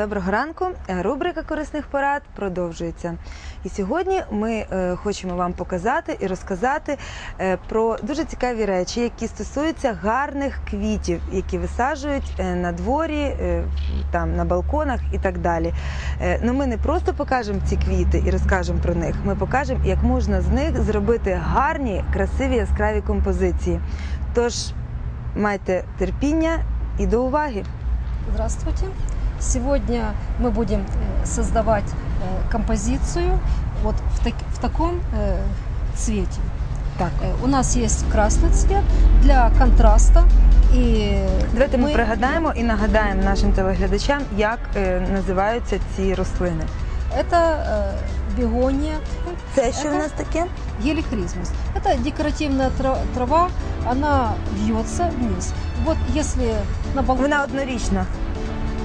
доброго ранку. Е, Рубрика корисних порад продовжується. І сьогодні ми е, хочемо вам показати і розказати е, про дуже цікаві речі, які стосуються гарних квітів, які висаджують на дворі, там на балконах і так далі. Ну ми не просто покажемо ці квіти і розкажемо про них. Ми покажемо, як можна з них зробити гарні, красиві яскраві композиції. Тож майте терпіння і до уваги. Здравствуйте. Сегодня мы будем э, создавать э, композицию вот в, так- в таком э, цвете. Так. Э, У нас есть красный цвет для контраста. И Давайте ми мы- пригадаємо і нагадаємо нашим телеглядачам, як е, називаються ці рослини. Это э, бегония, Це що Це- в нас таке? геликризмус. Это декоративная тра- трава, она вьется вниз. Вот если на балконе... Вона однорічна.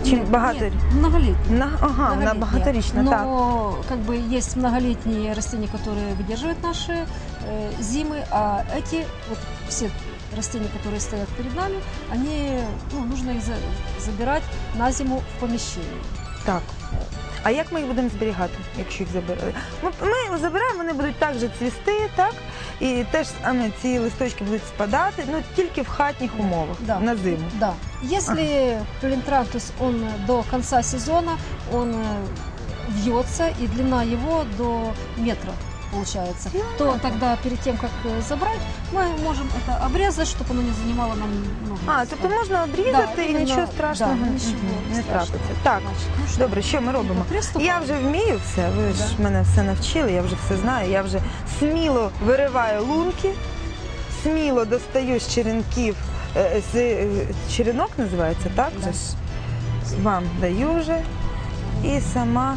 Чи Нет, багато? нет, многолетняя. На- Ага, вона Многолетняя. багаторічна, Но так. как бы есть многолетние растения, которые выдерживают наши э, зимы, а эти вот все растения, которые стоят перед нами, они ну, нужно их за- забирать на зиму в помещении. так. а як ми їх будемо зберігати, якщо їх заберемо? Ми, забираємо, вони будуть також цвісти, так? І теж саме ці листочки будуть спадати, ну тільки в хатніх умовах Да. на зиму. Да. Если плинтрантус, он до конца сезона, он в'ється, вьется, и длина его до метра получается, то тогда перед тем, как э, забрать, мы можем это обрезать, чтобы оно не занимало нам много А, места. тобто можна обрізати Да, і іменно, нічого страшного да, нічого мгм, не страшного. трапиться. Так, Значит, ну что, добре, що ми робимо? приступаем? Я вже вмію все, ви ж Да. мене все навчили, я вже все знаю. Я вже сміло вириваю лунки, сміло достаю з черенків, е, з е, черенок називається, так? Да. же ж? Вам даю вже. І сама.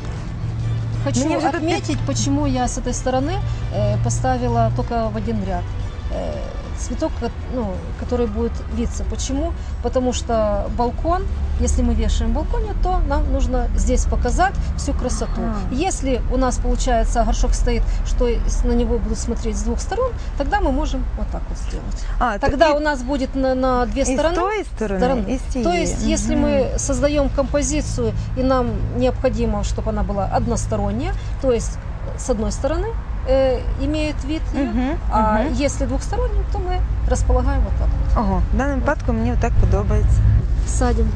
Хочу Мне уже тут отметить, почему я с этой стороны э, поставила только в один ряд э, цветок, ко- ну, который будет виться. Почему? Потому что балкон, если мы вешаем балконе, то нам нужно здесь показать всю красоту. А. Если у нас получается горшок стоит, что с- на него будут смотреть с двух сторон, тогда мы можем вот так вот сделать. А, Тогда то у нас будет на, на две і, і з стороны. тої сторони, стороны. і з тієї. То есть, если Мгм. мы создаем композицию, и нам необходимо, чтобы она была односторонняя, то есть с одной стороны э, имеет вид ее, Мгм, а мгм. если двухсторонний, то мы располагаем вот так вот. Ого, в даному випадку мені так подобається. Садим.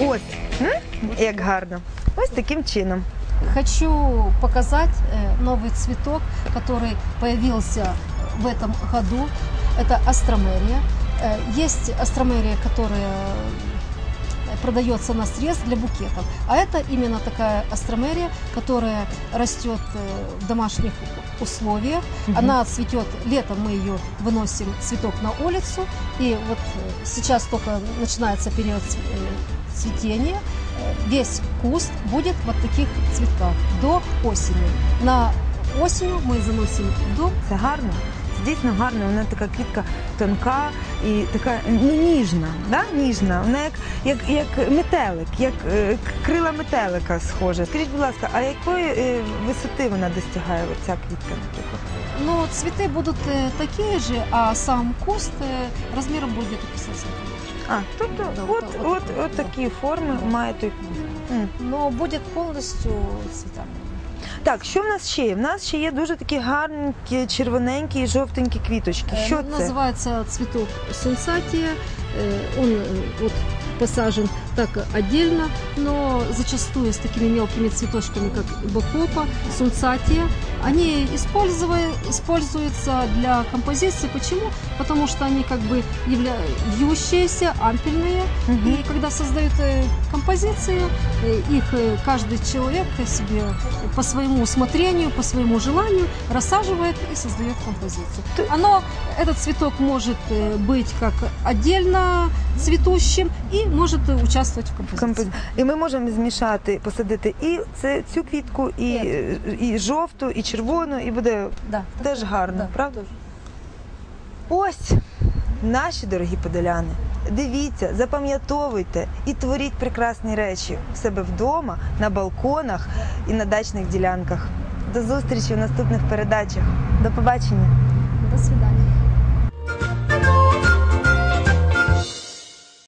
Ось, м? як гарно. Ось таким чином. Хочу показать э, новый цветок, который появился в этом году. Это астромерия. Э, Есть астромерия, которая продается на срез для букетов. А это именно такая астромерия, которая растет э, в домашних условиях. Мгм. Она цветет летом, мы ее выносим цветок на улицу. И вот э, сейчас только начинается период цветения. Весь куст будет вот таких цветках до осени. На осенью мы заносим в дом. Це гарно. Це дійсно гарно. Вона така квітка тонка і така ну, ніжна, да? ніжна. Вона як, як, як метелик, як е, к- крила метелика схожа. Скажіть, будь ласка, а якої е, висоти вона достигає ця квітка, наприклад? Но цветы будут э, такие же, а сам куст э, размером будет где-то 50 сантиметров. А, тобто, Да, от, от- от, от- от такі форми має той куст. М. Но будет полностью цветами. Так, що в нас ще є? В нас ще є дуже такі гарненькі, червоненькі і жовтенькі квіточки. Э, Що н- це? Называется цветок сунсатия. Э, Он э, вот посажен так отдельно, но зачастую с такими мелкими цветочками, как бакопа, сунсатия. Они используя- используются для композиции. Почему? Потому что они как бы явля... вьющиеся, ампельные. Мгм. И когда создают э, композиции, э, их э, каждый человек себе по своему усмотрению, по своему желанию рассаживает и создает композицию. Ты- Оно, этот цветок может э, быть как отдельно цветущим и может э, участвовать в композиции. Компози- І ми можемо змішати, посадити і це, цю квітку, і, е, і жовту, і червону, і буде Да. теж гарно, Да. правда? Ось наші дорогі подоляни. Дивіться, запам'ятовуйте і творіть прекрасні речі в себе вдома, на балконах і на дачних ділянках. До зустрічі в наступних передачах. До побачення. До свидания.